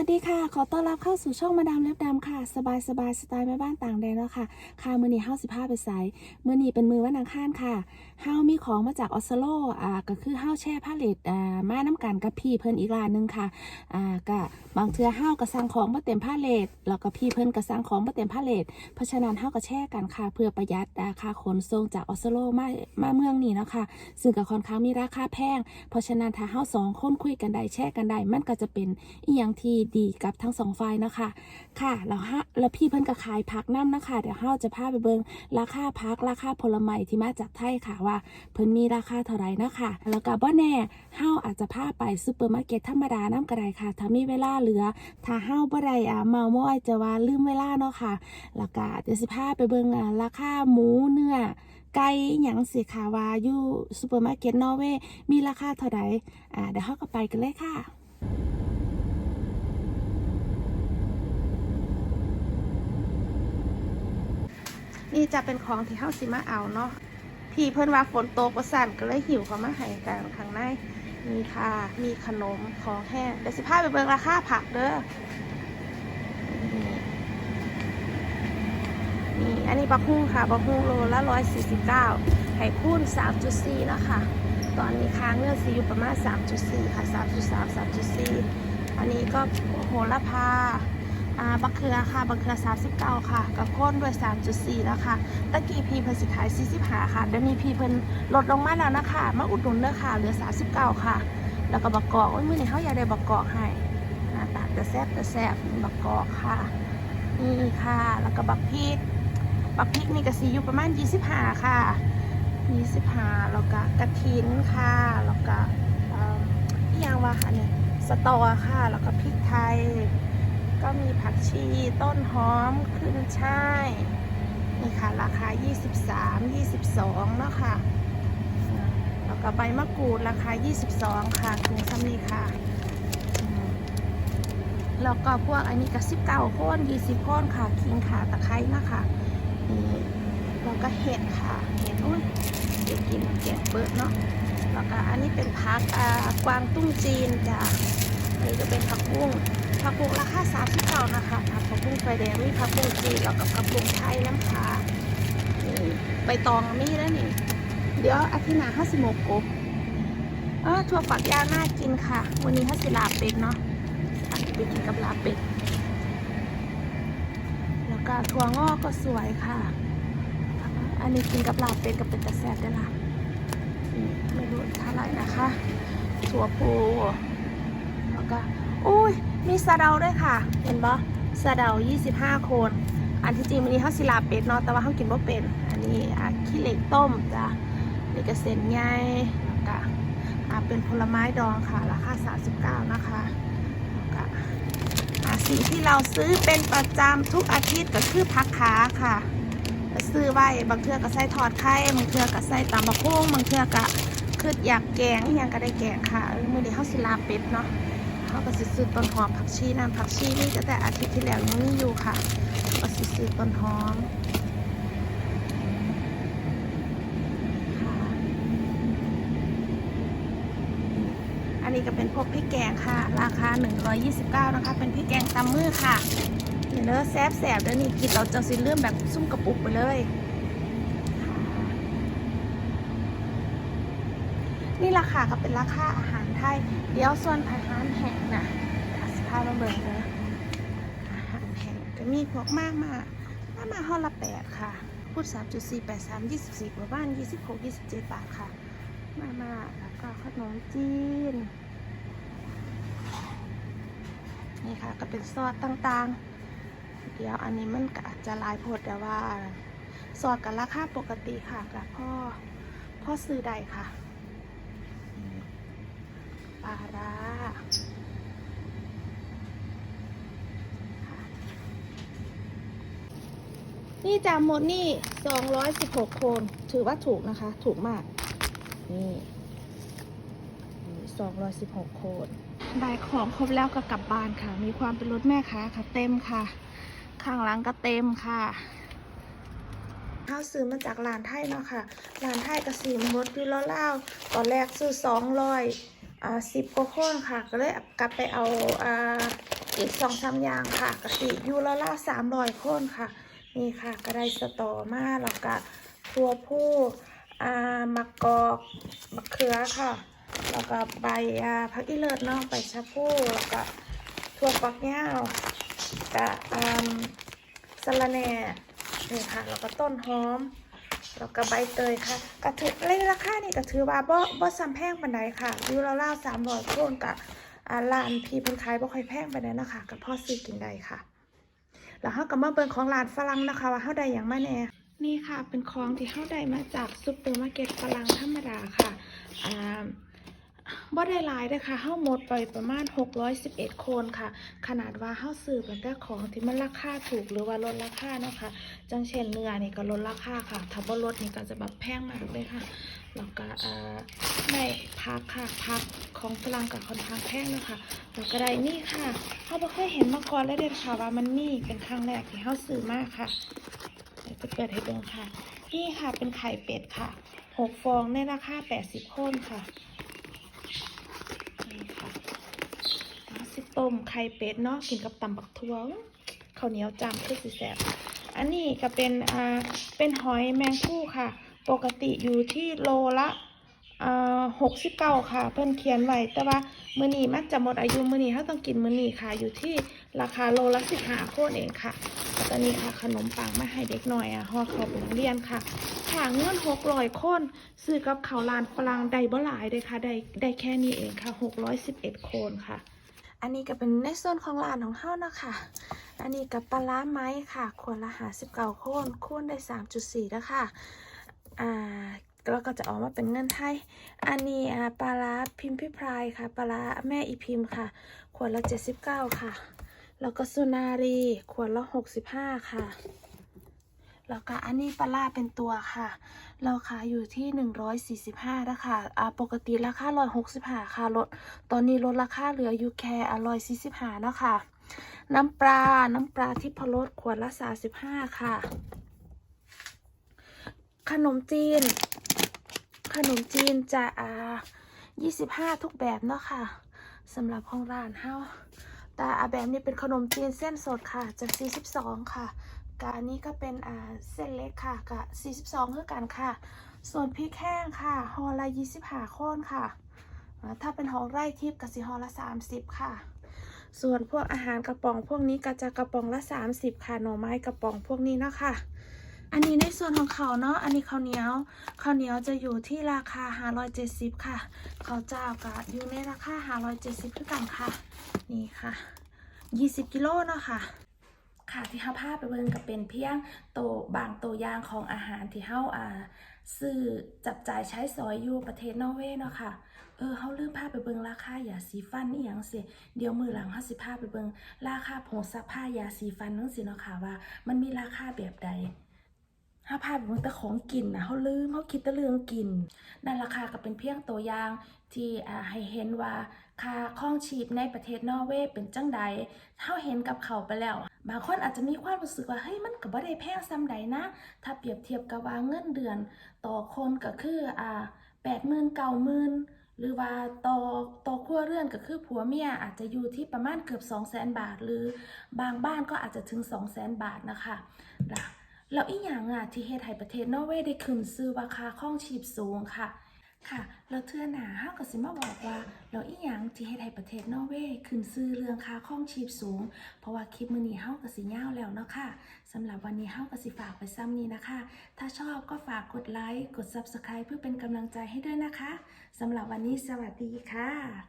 วัสดีค่ะ ขอต้อนรับเข้าสู่ช่องมาดามเล็บดำค่ะ สบายสบายสไตล์แม่บ้านต่างแดนแล้วค่ะ ค่ะมือนีห้าสิบห้าไปใส่มือนีเป็นมือวันอังคารค่ะเฮามีของมาจากออสโลอ่าก็คือเฮาแช่ผ้าเลดอ่ามาน้ำกันกับพี่เพิ่นอีกร้านหนึงค่ะอ่าก็บางเทื่อเฮาก็สั่งของมาเต็มผ้าเลดแล้วก็พี่เพิ่นก็สั่งของมาเต็มผ้าเลดเพราะฉะนั้นเฮาก็แช่กันค่ะ เพื่อประหยัดอ่าค่าขนส่งจากออสโลมามาเมืองนี้เนาะค่ะซึ่งก็ค่อนข้างมีราคาแพง เพราะฉะนั้นถ้าเฮาสองคนคุยกันได้แชร์กันได้มันก็จะเป็นอีหยังที่ดีกับทั้งสองฝ่ายนะคะ ค่ะแล้วฮะแล้วพี่เพิ่นก็ขายผักน้ำนะคะ เดี๋ยวเฮาจะพาไปเบิงราคาผักราคาผลไม้ที่มาจากไทยค่ะว่า เพิ่นมีราคาเท่าไหร่นะคะ แล้วก็บ่แน่เฮาอาจจะพาไปซูเปอร์มาร์เก็ตธรรมดาน้ำก็ไดค่ะ ถ้ามีเวลาเหลือ ถ้าเฮาบ่ได้อ่าเมามอยจะว่าลืมเวลาเนาะค่ะ แล้วก็เดี๋ยวสิพาไปเบิงราคาหมูเนื้อไก่หยังสิค่ะว่าอยู่ซูเปอร์มาร์เก็ตนอร์เวย์มีราคาเท่าไหร่อ่าเดี๋ยวเราก็ไปกันเลยค่ะ นี่จะเป็นของที่เฮาสิมาเอาเนาะพี่เพิ่นว่าฝนตกประสั่นก็เลยหิวเขามาให้กันข้างในมีค่ะ มีขนมของแห้งเดี๋ยวสิพาไปเบิ่งราคาผักเด้อนี่อันนี้บักฮุ้งค่ะบักฮุ้งโลละร้อยสี่สิบเก้าไข่คูนสามจุดสี่นะคะตอนนี้ค้างเนื้อซีอยู่ประมาณสามจุดสี่ค่ะสามจุดสามสามจุดสี่อันนี้ก็โหระพา บักเขือค่ะ บักเขือ 39 ค่ะกับก้นด้วย 3.4 แล้วค่ะ ตะกี้พีเพิ่นสิขาย45ค่ะเดี๋ยวนี้พีเพิ่นลดลงมาแล้วนะคะ มาอุดหนุนเด้อค่ะ เหลือ 39 ค่ะ แล้วก็บักกอกโอ้ยมื้อนี้เขาอยากได้บักกอกให้หน้าตาแต่แซ่บแต่แซ่บบักกอกค่ะ นี่ค่ะ แล้วก็บักพริก บักพริกนี่ก็สิอยู่ประมาณ 25 ค่ะ 25 แล้วก็กระถินค่ะ แล้วก็เอ่ออีหยังวะค่ะนี่สตอค่ะ แล้วก็พริกไทย ก็มีผักชีต้นหอมขึ้นช่ายนี่ค่ะ ราคา 23 22เนาะค่ะอ่าแล้วก็ใบมะกรูดราคา 22 ค่ะถุงซ้ำนี่ค่ะ แล้วก็พวกอันนี้ก็19โคน20โคนค่ะ คิงค่ะตะไคร้นะคะนี่แล้วก็เห็ดค่ะ เห็ดอุ้ยเดี๋ยวกินแกะเปิดเนาะ แล้วก็อันนี้เป็นผักอ่ากวางตุ้งจีนจ้ะนนี้จะเป็นผักบุ้ง ผักบุ้งราคา3 0เก้านะคะผักบุ้งไฟแดงมีผักบุ้งจีนแล้วกับผักบุ้งไทยน้ำปลานี่ใบตองมีแล้วนี่ เดี๋ยวอาทิตย์หน้าห้าสิบโมกกบเออถั่วฝักยาวน่ากินค่ะ วันนี้ห้าสิลาเป็ดเนาะอาจจะไปกินกับลาเป็ดแล้วก็ถั่วงอกก็สวยค่ะ อันนี้กินกับลาเป็ดกับเป็นตะแซ่บได้ละไม่รู้เท่าไหร่นะคะถั่วพู อุ้ย มีสะเดาด้วยค่ะ เห็นปะสะเดา25 โคน อันที่จริงวันนี้เขาศิลาเป็ดเนาะ แต่ว่าเขากินว่เป็น อันนี้อะขี้เหล็กต้มจ้ะเหล็กเซ็นใหญ่แล้วก็อะเป็นผลไม้ดองค่ะ ราคา 39 นะคะแล้วก็อะสิ่งที่เราซื้อเป็นประจำทุกอาทิตย์ก็คือพักขาค่ะ ซื้อไว้บางเทื่อก็ใส่ทอดไข่ บางเทื่อก็ใส่ตำมะคุ้งบางเทื่อก็คืออยากแกงอยังก็ได้แกงค่ะเออมื่อนี้เขาศิลาเป็ดเนาะ เขาก็สิซื้อต้นหอมผักชีน้ำผักชีนี่ตั้งแต่อาทิตย์ที่แล้วยังมีอยู่ค่ะก็สิซื้อต้นหอมอันนี้ก็เป็นพวกพริกแกงค่ะ ราคา 129 นะคะ เป็นพริกแกงตำมือค่ะเดี๋ยวเนื้อแซ่บแสบๆเดี๋ยวนี้กินเราจะสิเริ่มแบบซุ่มกระปุกไปเลยค่ะ นี่ราคาก็เป็นราคาอาหารไทย เดี๋ยวส่วนอาหารแห้งนะสภาพมาเบิ่งเลยอาหารแห้งจะมีพวกมากมามามาห่อละแปดค่ะ พูดสามจุดสี่แปดสามยี่สิบสี่กว่าบ้านยี่สิบหกยี่สิบเจ็ดบาทค่ะ มามาแล้วก็ขนมจีน นี่ค่ะก็เป็นซอสต่างๆ เดี๋ยวอันนี้มันก็อาจจะลายโพดแต่ว่าซอสกับราคาปกติค่ะกับพ่อพ่อซื้อใดค่ะาร้านี่จามหมดนี่216โคน ถือว่าถูกนะคะ ถูกมาก นี่นี่216โคน ได้ของครบแล้วก็กลับบ้านค่ะ มีความเป็นรถแม่ค้าค่ะ เต็มค่ะ ข้างหลังก็เต็มค่ะข้าวซื้อมาจากร้านไทยเนาะค่ะร้านไทยก็ซื้อมาหมดพี่เล่าๆตอนแรกซื้อ200อ่าสิบกว่าคนค่ะ ก็เลยกลับไปเอาอ่าอีกสองสามอย่างค่ะกะติยูละละสามร้อยคนค่ะ นี่ค่ะกระไดสตอมาแล้วก็ทัวผู้อ่ามะกอกมะเขือค่ะ แล้วก็ใบอ่าผักอีเลิศเนาะใบชะพูแล้วก็ถั่วฝักยาวกับอ่าสะระแหน่นี่ค่ะแล้วก็ต้นหอม แล้วก็ใบเตยค่ะกระถือเลยราคานี่ก็ถือว่าบ่บ่ซ้ำแพงปานใดค่ะอยู่ราวๆสามร้อยโคนกับอ่าร้านพี่เพิ่นขายบ่ค่อยแพงปานใดนะคะก็พอซื้อกินได้ค่ะ แล้วเฮาก็มาเบิ่งของร้านฝรั่งนะคะ ว่าเฮาได้หยังมาแน่นี่ค่ะเป็นของที่เฮาได้มาจากซุปเปอร์มาร์เก็ตฝรั่งธรรมดาค่ะอ่าบ่ได้หลายเด้ค่ะเฮาหมดไปประมาณ 611โคนค่ะ ขนาดว่าเฮาซื้อเป็นแต่ของที่มันราคาถูกหรือว่าลดราคาเนาะค่ะ จังเช่นเนื้อนี่ก็ลดราคาค่ะ ถ้าบ่ลดนี่ก็จะแบบแพงมากเลยค่ะ แล้วก็เอ่อได้พักค่ะพักของฝรั่งกับคนข้างแพงนะคะแล้วก็ได้นี่ค่ะเขาบ่เคยเห็นมาก่อนเลยเด็ดค่ะว่ามันมีเป็นครั้งแรกที่เขาซื้อมากค่ะเดี๋ยวจะเปิดให้ดูค่ะ นี่ค่ะเป็นไข่เป็ดค่ะหกฟองในราคาแปดสิบโคนค่ะนี่ค่ะเอาสิต้มไข่เป็ดเนาะกินกับตำบักทั่วข้าวเหนียวจำคือสิแสบ อันนี้ก็เป็นอ่าเป็นหอยแมงผู้ค่ะ ปกติอยู่ที่โลละอ่าหกสิบเก้าค่ะ เพิ่นเขียนไว้แต่ว่ามื้อนี้มันจะหมดอายุมื้อนี้เราต้องกินมื้อนี้ค่ะ อยู่ที่ราคาโลละสิบห้าโคนเองค่ะแล้วนี่ค่ะขนมปังมาให้เด็กหน่อยอะห่อข้าวไปโรงเรียนค่ะค่ะเงินหกร้อยคนซื้อกับข้าวร้านฝรั่งได้บ่หลายเลยค่ะได้ได้แค่นี้เองค่ะหกร้อยสิบเอ็ดโคนค่ะ อันนี้ก็เป็นในส่วนของร้านของเฮานะคะ อันนี้กับปลาร้าไม้ค่ะ ขวดละหาสิบเก้าโคนโคนได้สามจุดสี่แล้วค่ะ อ่าแล้วก็จะออกมาเป็นเงินไทย อันนี้อ่าปลาร้าพิมพ์พิพรายค่ะ ปลาร้าแม่อีพิมพ์ค่ะ ขวดละเจ็ดสิบเก้าค่ะ แล้วก็สุนารี ขวดละหกสิบห้าค่ะ แล้วก็อันนี้ปลาร้าเป็นตัวค่ะ เราขายอยู่ที่หนึ่งร้อยสี่สิบห้านะคะอ่าปกติราคาร้อยหกสิบห้าค่ะลด ตอนนี้ลดราคาเหลืออยู่แค่อร่อยสี่สิบห้านะค่ะ น้ำปลา น้ำปลาที่พรสขวดละสาสิบห้าค่ะ ขนมจีน ขนมจีนจะอ่ายี่สิบห้าทุกแบบเนาะค่ะสำหรับของร้านเฮาแต่อ่าแบบนี้เป็นขนมจีนเส้นสดค่ะจะสี่สิบสองค่ะกอันนี้ก็เป็นอ่าเส้นเล็กค่ะกับสี่สิบสองคือกันค่ะ ส่วนพริกแห้งค่ะห่อละยี่สิบห้าโคนค่ะ ถ้าเป็นของไร่ทิพย์กับสีห่อละสามสิบค่ะ ส่วนพวกอาหารกระป๋องพวกนี้ก็จะกระป๋องละ 30 ค่ะหน่อไม้กระป๋องพวกนี้เนาะค่ะอันนี้ในส่วนของเขาเนาะ อันนี้ข้าวเหนียว ข้าวเหนียวจะอยู่ที่ราคา 570 ค่ะ เขาเจ้าก็อยู่ในราคา 570คือกันค่ะ นี่ค่ะ 20 กิโลเนาะค่ะ ค่ะที่เฮาพาไปเบิ่งก็เป็นเพียงโตวบางตัวอย่างของอาหารที่เฮาอ่าซื้อจับจ่ายใช้สอยอยู่ประเทศนอร์เวย์เนาะค่ะ เออเฮาลืมพาไปเบิ่งราคายาสีฟันนี่หยังสิเดี๋ยวมือหลังเฮาสิพาไปเบิ่งราคาผงซักผ้ายาสีฟันจังซี่เนาะค่ะว่า มันมีราคาแบบใดเฮาพาไปเบิ่งแต่ของกินนะเฮาลืมเฮาคิดแต่เรื่องกิน นั่นราคาก็เป็นเพียงตัวอย่างที่ให้เห็นว่าค่าครองชีพในประเทศนอร์เวย์เป็นจังใดเฮาเห็นกับเขาไปแล้ว บางคนอาจจะมีความรู้สึกว่าเฮ้ยมันก็บ่ได้แพงซ้ำใดนะ ถ้าเปรียบเทียบกับว่าเงินเดือน ต่อคนก็คืออ่า80,000 90,000หมื่นหรือว่าต่อต่อครัวเรือนก็คือผัวเมียอาจจะอยู่ที่ประมาณเกือบ 200,000 บาท หรือบางบ้านก็อาจจะถึง 200,000 บาทนะคะแล้วอีหยังอะที่เฮ็ดให้ประเทศนอร์เวย์ได้ขึ้นชื่อว่าคาครองชีพสูงค่ะ ค่ะแล้วเทื่อหนาห้าก็สิมาบอกว่า เราอีหยังที่ให้ไทยประเทศนอร์เวย์ขึ้นซื้อเรื่องค่าครองชีพสูง เพราะว่าคลิปมือนี้เฮาก็สิยาวแล้วเนาะค่ะสำหรับวันนี้ห้าก็สิฝากไปซ้ำนี้นะคะ ถ้าชอบก็ฝากกดไลค์กด Subscribe เพื่อเป็นกำลังใจให้ด้วยนะคะสำหรับวันนี้สวัสดีค่ะ